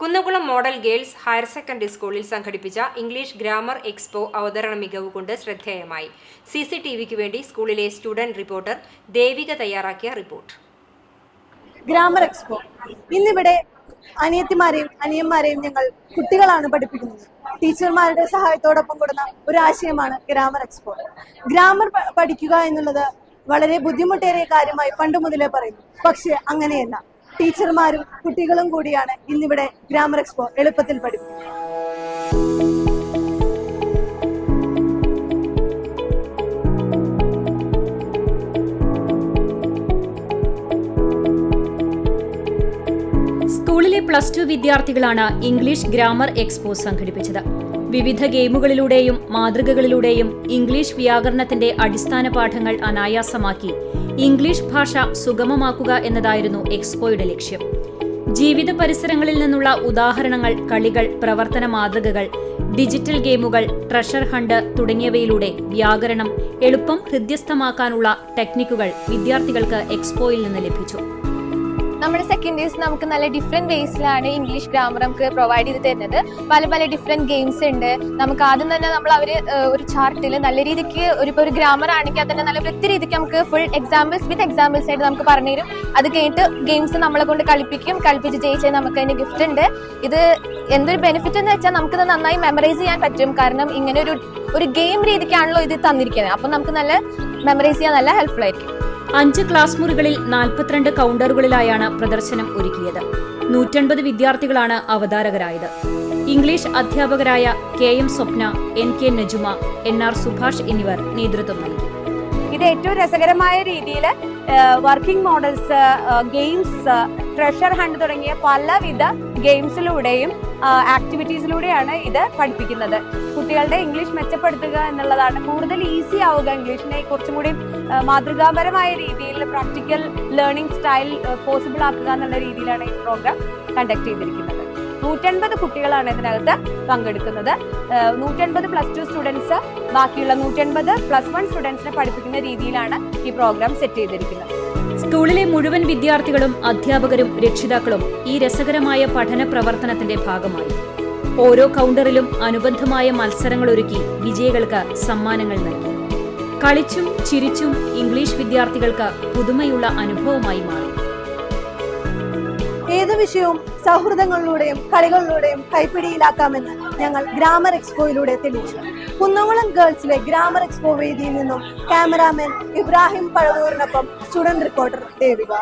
Kunnamkulam model girls higher secondary സ്കൂളിൽ സംഘടിപ്പിച്ച English grammar expo അവതരണ മികവ് കൊണ്ട് ശ്രദ്ധേയമായി. സി സി ടി വിക്ക് വേണ്ടി സ്കൂളിലെ സ്റ്റുഡന്റ് റിപ്പോർട്ടർ ദേവിക തയ്യാറാക്കിയ റിപ്പോർട്ട്. Grammar expo. ഇന്നിവിടെ അനിയത്തിമാരെയും അനിയന്മാരെയും ഞങ്ങൾ കുട്ടികളാണ് പഠിപ്പിക്കുന്നത്. ടീച്ചർമാരുടെ സഹായത്തോടൊപ്പം കൊടുക്കുന്ന ഒരു ആശയമാണ് ഗ്രാമർ എക്സ്പോ. ഗ്രാമർ പഠിക്കുക എന്നുള്ളത് വളരെ ബുദ്ധിമുട്ടേറിയ കാര്യമായി പണ്ട് മുതലേ പറയുന്നു. പക്ഷെ അങ്ങനെയല്ല. ടീച്ചർമാരും കുട്ടികളും കൂടിയാണ് ഇന്നിവിടെ ഗ്രാമർ എക്സ്പോ എളുപ്പത്തിൽ പഠിപ്പിക്കുന്നത്. സ്കൂളിലെ പ്ലസ് ടു വിദ്യാർത്ഥികളാണ് ഇംഗ്ലീഷ് ഗ്രാമർ എക്സ്പോ സംഘടിപ്പിച്ചത്. വിവിധ ഗെയിമുകളിലൂടെയും മാതൃകകളിലൂടെയും ഇംഗ്ലീഷ് വ്യാകരണത്തിന്റെ അടിസ്ഥാന പാഠങ്ങൾ അനായാസമാക്കി ഇംഗ്ലീഷ് ഭാഷ സുഗമമാക്കുക എന്നതായിരുന്നു എക്സ്പോയുടെ ലക്ഷ്യം. ജീവിത പരിസരങ്ങളിൽ നിന്നുള്ള ഉദാഹരണങ്ങൾ കളികൾ പ്രവർത്തന മാതൃകകൾ ഡിജിറ്റൽ ഗെയിമുകൾ ട്രഷർ ഹണ്ട് തുടങ്ങിയവയിലൂടെ വ്യാകരണം എളുപ്പം ഹൃദ്യസ്ഥമാക്കാനുള്ള ടെക്നിക്കുകൾ വിദ്യാർത്ഥികൾക്ക് എക്സ്പോയിൽ നിന്ന് ലഭിച്ചു. നമ്മുടെ സെക്കൻഡ് ഇയേഴ്സ് നമുക്ക് നല്ല ഡിഫറെന്റ് വേസിലാണ് ഇംഗ്ലീഷ് ഗ്രാമർ നമുക്ക് പ്രൊവൈഡ് ചെയ്ത് തരുന്നത്. പല പല ഡിഫറെന്റ് ഗെയിംസ് ഉണ്ട്. നമുക്ക് ആദ്യം തന്നെ നമ്മൾ അവർ ഒരു ചാർട്ടിൽ നല്ല രീതിക്ക് ഒരു ഇപ്പോൾ ഒരു ഗ്രാമർ ആണെങ്കിൽ അതിന്റെ നല്ല വൃത്തി രീതിക്ക് നമുക്ക് ഫുൾ എക്സാമ്പിൾസ് വിത്ത് എക്സാമ്പിൾസ് ആയിട്ട് നമുക്ക് പറഞ്ഞു തരും അത് കഴിഞ്ഞിട്ട് ഗെയിംസ് നമ്മളെ കൊണ്ട് കളിപ്പിക്കും. കളിപ്പിച്ച് ജയിച്ചാൽ നമുക്ക് അതിന് ഗിഫ്റ്റ് ഉണ്ട്. ഇത് എന്തൊരു ബെനിഫിറ്റ് എന്ന് വെച്ചാൽ നമുക്കിത് നന്നായി മെമ്മറൈസ് ചെയ്യാൻ പറ്റും. കാരണം ഇങ്ങനെ ഒരു ഒരു ഗെയിം രീതിക്കാണല്ലോ ഇത് തന്നിരിക്കുന്നത്. അപ്പം നമുക്ക് നല്ല മെമ്മറൈസ് ചെയ്യാൻ നല്ല ഹെൽപ്ഫുൾ ആയിരിക്കും. അഞ്ച് ക്ലാസ് മുറികളിൽ നാൽപ്പത്തിരണ്ട് കൗണ്ടറുകളിലായാണ് പ്രദർശനം ഒരുക്കിയത്. നൂറ്റൻപത് വിദ്യാർത്ഥികളാണ് അവതാരകരായത്. ഇംഗ്ലീഷ് അധ്യാപകരായ K M Swapna N K Najuma N R Subhash എന്നിവർ നേതൃത്വം നൽകി. ഇത് ഏറ്റവും രസകരമായ രീതിയിൽ working models games treasure hunt തുടങ്ങിയ പലവിധ ഗെയിംസിലൂടെയും ആക്ടിവിറ്റീസിലൂടെയാണ് ഇത് പഠിപ്പിക്കുന്നത്. കുട്ടികളുടെ ഇംഗ്ലീഷ് മെച്ചപ്പെടുത്തുക എന്നുള്ളതാണ് കൂടുതൽ ഈസി ആവുക ഇംഗ്ലീഷിനെ കുറച്ചും കൂടി മാതൃകാപരമായ രീതിയിൽ പ്രാക്ടിക്കൽ ലേണിംഗ് സ്റ്റൈൽ പോസിബിൾ ആക്കുക എന്നുള്ള രീതിയിലാണ് ഈ പ്രോഗ്രാം കണ്ടക്ട് ചെയ്തിരിക്കുന്നത്. നൂറ്റൻപത് കുട്ടികളാണ് ഇതിനകത്ത് പങ്കെടുക്കുന്നത്. നൂറ്റൻപത് പ്ലസ് ടു സ്റ്റുഡൻസ് ബാക്കിയുള്ള നൂറ്റൻപത് പ്ലസ് വൺ സ്റ്റുഡൻസിനെ പഠിപ്പിക്കുന്ന രീതിയിലാണ് ഈ പ്രോഗ്രാം സെറ്റ് ചെയ്തിരിക്കുന്നത്. സ്കൂളിലെ മുഴുവൻ വിദ്യാർത്ഥികളും അധ്യാപകരും രക്ഷിതാക്കളും ഈ രസകരമായ പഠന പ്രവർത്തനത്തിന്റെ ഭാഗമായി. ഓരോ കൗണ്ടറിലും അനുബന്ധമായ മത്സരങ്ങൾ ഒരുക്കി വിജയികൾക്ക് സമ്മാനങ്ങൾ നൽകി. കളിച്ചും ചിരിച്ചും ഇംഗ്ലീഷ് വിദ്യാർത്ഥികൾക്ക് പുതുമയുള്ള അനുഭവമായി മാറി. ഏത് വിഷയവും സൗഹൃദങ്ങളിലൂടെയും കളികളിലൂടെയും കൈപ്പിടിയിലാക്കാമെന്ന് ഞങ്ങൾ ഗ്രാമർ എക്സ്പോയിലൂടെ തെളിയിച്ചു. കുന്നംകുളം ഗേൾസിലെ ഗ്രാമർ എക്സ്പോ വേദിയിൽ നിന്നും ക്യാമറാമാൻ ഇബ്രാഹിം പഴവൂരിനൊപ്പം സ്റ്റുഡന്റ് റിപ്പോർട്ടർ ദേവിക.